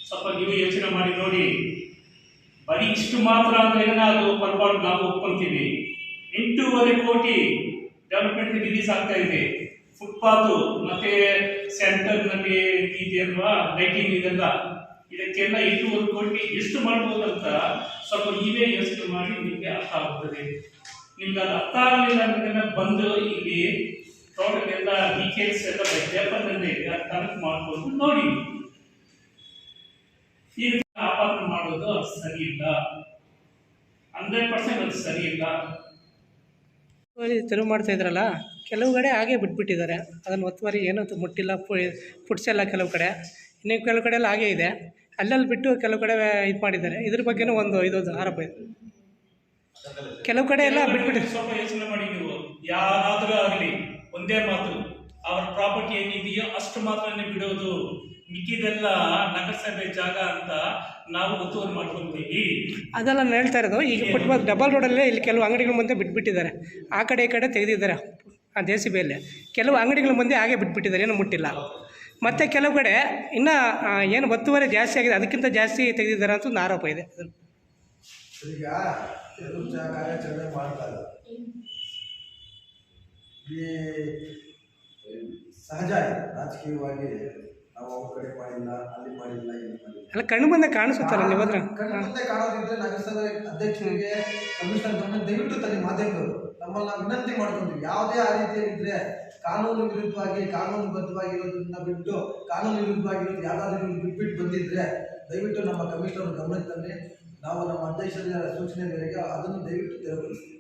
ಸ್ವಲ್ಪ ನೀವು ಯೋಚನೆ ಮಾಡಿ ನೋಡಿ. ಬರೀ ಇಷ್ಟು ಮಾತ್ರ ಅಂದ್ರೆ ಅದು ಪರವಾಗಿ ನಾವು ಒಪ್ಕೊಳ್ತೀವಿ. ಎಂಟೂವರೆ ಕೋಟಿ ಡೆವಲಪ್ಮೆಂಟ್ ರಿಲೀಸ್ ಆಗ್ತಾ ಇದೆ. ಫುಟ್ಪಾತ್ ಮತ್ತೆ ಸೆಂಟರ್ನಲ್ಲಿ ಇದೆಯಲ್ವಾ ಲೈಟಿಂಗ್ ಇದೆಲ್ಲ. ಇದಕ್ಕೆಲ್ಲ ಇನ್ನೂರು ಕೋಟಿ ಎಷ್ಟು ಮಾಡ್ಬೋದಂತ ಸ್ವಲ್ಪ ನೀವೇ ಯೋಚನೆ ಮಾಡಿ ನಿಮಗೆ ಅರ್ಥ ಆಗುತ್ತದೆ ನಿಮ್ಗೆ ಅದು ಅರ್ಥ ಆಗಲಿಲ್ಲ ಅಂದ್ರೆ ಬಂದು ಇಲ್ಲಿ ಟೋಟಲ್ ಎಲ್ಲ ಡೀಟೇಲ್ಸ್ ಎಲ್ಲ ಪೇಪರ್ನಲ್ಲಿ ಕನೆಕ್ಟ್ ಮಾಡ್ಕೊಂಡು ನೋಡಿ. ಈ ರೀತಿ ಆಪಾದನೆ ಮಾಡೋದು ಅದು ಸರಿ ಇಲ್ಲ. ಹಂಡ್ರೆಡ್ ಪರ್ಸೆಂಟ್ ಅದು ಸರಿ ಇಲ್ಲ. ತೆರವು ಮಾಡ್ತಾ ಇದ್ರಲ್ಲ, ಕೆಲವು ಕಡೆ ಹಾಗೆ ಬಿಟ್ಬಿಟ್ಟಿದ್ದಾರೆ. ಅದನ್ನು ಒತ್ತುವರಿ ಏನಂತೂ ಮುಟ್ಟಿಲ್ಲ ಪುಟ್ಸೆಲ್ಲ ಕೆಲವು ಕಡೆ. ಇನ್ನು ಕೆಲವು ಕಡೆ ಎಲ್ಲ ಹಾಗೇ ಇದೆ. ಅಲ್ಲಲ್ಲಿ ಬಿಟ್ಟು ಕೆಲವು ಕಡೆ ಇದು ಮಾಡಿದ್ದಾರೆ. ಇದ್ರ ಬಗ್ಗೆನೂ ಒಂದು ಇದು ಆರೋಪ ಇದೆ. ಕೆಲವು ಕಡೆ ಎಲ್ಲ ಬಿಟ್ಬಿಟ್ಟಿದ್ದಾರೆ ಸ್ವಲ್ಪ ಯೋಚನೆ ಮಾಡಿ ನೀವು. ಯಾರಾದರೂ ಆಗಲಿ ಒಂದೇ ಮಾತು. ಅವರ ಪ್ರಾಪರ್ಟಿ ಏನಿದೆಯೋ ಅಷ್ಟು ಮಾತ್ರನೇ ಬಿಡೋದು. ಮಿಕ್ಕಿದೆಲ್ಲ ನಗರಸಭೆ ಜಾಗ ಅಂತ ನಾವು ಒತ್ತುವರಿ ಮಾಡ್ಕೊತೀವಿ. ಅದೆಲ್ಲ ನಾನು ಹೇಳ್ತಾ ಇರೋದು ಈಗ ಫುಟ್ಬಾಲ್ ಡಬಲ್ ರೋಡಲ್ಲೇ ಇಲ್ಲಿ ಕೆಲವು ಅಂಗಡಿಗಳ ಮುಂದೆ ಬಿಟ್ಬಿಟ್ಟಿದ್ದಾರೆ. ಆ ಕಡೆ ಈ ಕಡೆ ತೆಗೆದಿದ್ದಾರೆ ಆ ಜೆ ಸಿ ಬಿಯಲ್ಲಿ ಕೆಲವು ಅಂಗಡಿಗಳ ಮುಂದೆ ಹಾಗೆ ಬಿಟ್ಬಿಟ್ಟಿದ್ದಾರೆ ಏನು ಮುಟ್ಟಿಲ್ಲ. ಮತ್ತು ಕೆಲವು ಕಡೆ ಇನ್ನು ಏನು ಒತ್ತುವರಿ ಜಾಸ್ತಿ ಆಗಿದೆ ಅದಕ್ಕಿಂತ ಜಾಸ್ತಿ ತೆಗೆದಿದ್ದಾರೆ ಅಂತ ಒಂದು ಆರೋಪ ಇದೆ. ಈಗ ಈ ಸಹಜ ರಾಜಕೀಯವಾಗಿ ನಾವು ಅವ್ರ ಕಡೆ ಮಾಡಿಲ್ಲ ಅಲ್ಲಿ ಮಾಡಿಲ್ಲ ಇಲ್ಲಿ ಮಾಡಿಲ್ಲ. ಅಲ್ಲ ಕಣ್ಣು ಮುಂದೆ ಕಾಣಿಸುತ್ತಲ್ಲ ನೀವು ಅದ್ರ ಕಣ್ಣು ಮುಂದೆ ಕಾಣೋದಿದ್ರೆ ನಗರಸಭೆ ಅಧ್ಯಕ್ಷರಿಗೆ ಕಮಿಷನರ್ ಗಮನ ದಯವಿಟ್ಟು ತನ್ನ ಮಾಧ್ಯಮದವರು. ನಮ್ಮಲ್ಲಿ ವಿನಂತಿ ಮಾಡ್ಕೊಂತೀವಿ. ಯಾವುದೇ ಆ ರೀತಿಯಾಗಿದ್ರೆ ಕಾನೂನು ವಿರುದ್ಧವಾಗಿ ಕಾನೂನುಬದ್ಧವಾಗಿರೋದನ್ನ ಬಿಟ್ಟು ಕಾನೂನು ವಿರುದ್ಧವಾಗಿರೋದು ಯಾವ್ದಾದ್ರು ಬಿಟ್ಬಿಟ್ಟು ಬಂದಿದ್ರೆ, ದಯವಿಟ್ಟು ನಮ್ಮ ಕಮಿಷನರ್ ಗಮನಕ್ಕೆ ತನ್ನಿ ನಾವು ನಮ್ಮ ಅಧ್ಯಕ್ಷರ ಸೂಚನೆ ಮೇರೆಗೆ ಅದನ್ನು ದಯವಿಟ್ಟು ತೆರವುಗೊಳಿಸ್ತೀವಿ